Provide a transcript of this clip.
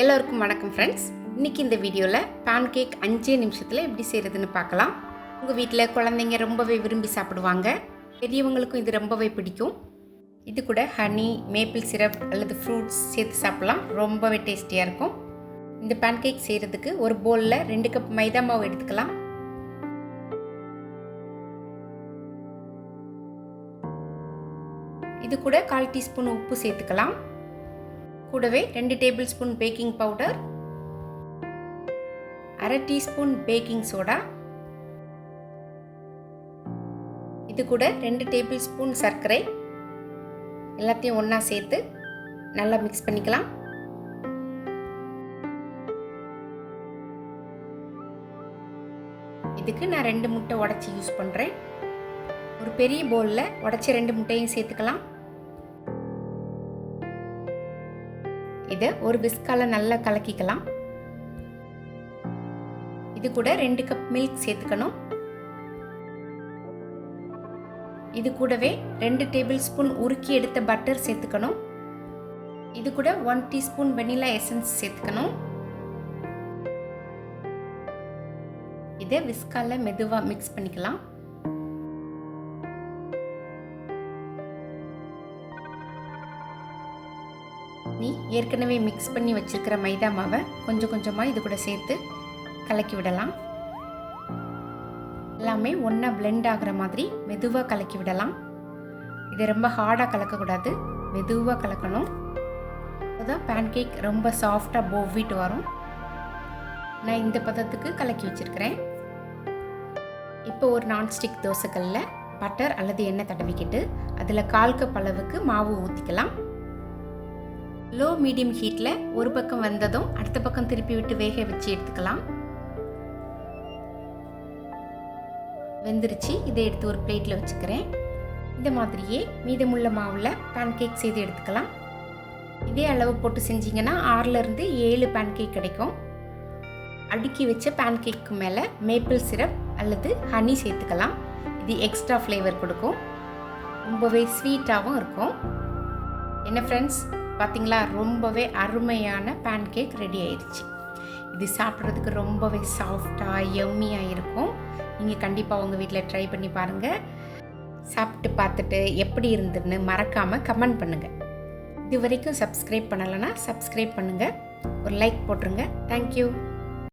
எல்லோருக்கும் வணக்கம் ஃப்ரெண்ட்ஸ் இன்றைக்கி இந்த வீடியோவில் பேன் கேக் அஞ்சே நிமிஷத்தில் எப்படி செய்கிறதுன்னு பார்க்கலாம். உங்கள் வீட்டில் குழந்தைங்க ரொம்பவே விரும்பி சாப்பிடுவாங்க. பெரியவங்களுக்கும் இது ரொம்பவே பிடிக்கும். இது கூட ஹனி மேப்பிள் சிரப் அல்லது ஃப்ரூட்ஸ் சேர்த்து சாப்பிட்லாம். ரொம்பவே டேஸ்டியாக இருக்கும். இந்த பேன் கேக் செய்கிறதுக்கு ஒரு பவுலில் ரெண்டு கப் மைதா மாவு எடுத்துக்கலாம். இது கூட கால் டீஸ்பூன் உப்பு சேர்த்துக்கலாம். கூடவே ரெண்டு டேபிள் ஸ்பூன் பேக்கிங் பவுடர் அரை டீஸ்பூன் பேக்கிங் சோடா இது கூட ரெண்டு டேபிள் ஸ்பூன் சர்க்கரை எல்லாத்தையும் ஒன்றா சேர்த்து நல்லா மிக்ஸ் பண்ணிக்கலாம். இதுக்கு நான் ரெண்டு முட்டை உடச்சி யூஸ் பண்ணுறேன் ஒரு பெரிய பவுலில் உடச்சி ரெண்டு முட்டையும் சேர்த்துக்கலாம். இதை ஒரு விஸ்கால நல்லா கலக்கிக்கலாம். இது கூட ரெண்டு கப் மில்க் சேர்த்துக்கணும். இது கூடவே ரெண்டு டேபிள் ஸ்பூன் உருக்கி எடுத்த பட்டர் சேர்த்துக்கணும். இது கூட ஒன் டீஸ்பூன் வெனிலா எசன்ஸ் சேர்த்துக்கணும். இதை விஸ்கால மெதுவாக மிக்ஸ் பண்ணிக்கலாம். நீ ஏற்கனவே மிக்ஸ் பண்ணி வச்சிருக்கிற மைதா மாவை கொஞ்சம் கொஞ்சமாக இது கூட சேர்த்து கலக்கி விடலாம். எல்லாமே ஒன்றா பிளெண்ட் ஆகிற மாதிரி மெதுவாக கலக்கி விடலாம். இதை ரொம்ப ஹார்டாக கலக்கக்கூடாது மெதுவாக கலக்கணும். அதுதான் பேன்கேக் ரொம்ப சாஃப்டாக போவிட்டு வரும். நான் இந்த பதத்துக்கு கலக்கி வச்சுருக்கிறேன். இப்போ ஒரு நான்ஸ்டிக் தோசைக்கல்லில் பட்டர் அல்லது எண்ணெய் தடவிக்கிட்டு அதில் கால் கப் அளவுக்கு மாவு ஊற்றிக்கலாம் லோ மீடியம் ஹீட்டில் ஒரு பக்கம் வந்ததும் அடுத்த பக்கம் திருப்பி விட்டு வேக வச்சு எடுத்துக்கலாம். வெந்துருச்சு. இதை எடுத்து ஒரு பிளேட்டில் வச்சுக்கிறேன். இந்த மாதிரியே மீதமுள்ள மாவில் பேன் கேக் செய்து எடுத்துக்கலாம். இதே அளவு போட்டு செஞ்சிங்கன்னா ஆறுலேருந்து ஏழு பேன்கேக் கிடைக்கும். அடுக்கி வச்ச பேன் கேக்கு மேலே மேப்பிள் சிரப் அல்லது ஹனி சேர்த்துக்கலாம். இது எக்ஸ்ட்ரா ஃப்ளேவர் கொடுக்கும். ரொம்பவே ஸ்வீட்டாகவும் இருக்கும். என்ன ஃப்ரெண்ட்ஸ் பார்த்திங்களா ரொம்பவே அருமையான பேன்கேக் ரெடி ஆயிடுச்சு இது சாப்பிட்றதுக்கு ரொம்பவே சாஃப்டாக எம்மியாக இருக்கும். நீங்கள் கண்டிப்பாக உங்கள் வீட்டில் ட்ரை பண்ணி பாருங்கள் சாப்பிட்டு பார்த்துட்டு எப்படி இருந்ததுன்னு மறக்காமல் கமெண்ட் பண்ணுங்கள் இது வரைக்கும் சப்ஸ்கிரைப் பண்ணலைன்னா சப்ஸ்கிரைப் பண்ணுங்கள் ஒரு லைக் போட்டுருங்க. தேங்க்யூ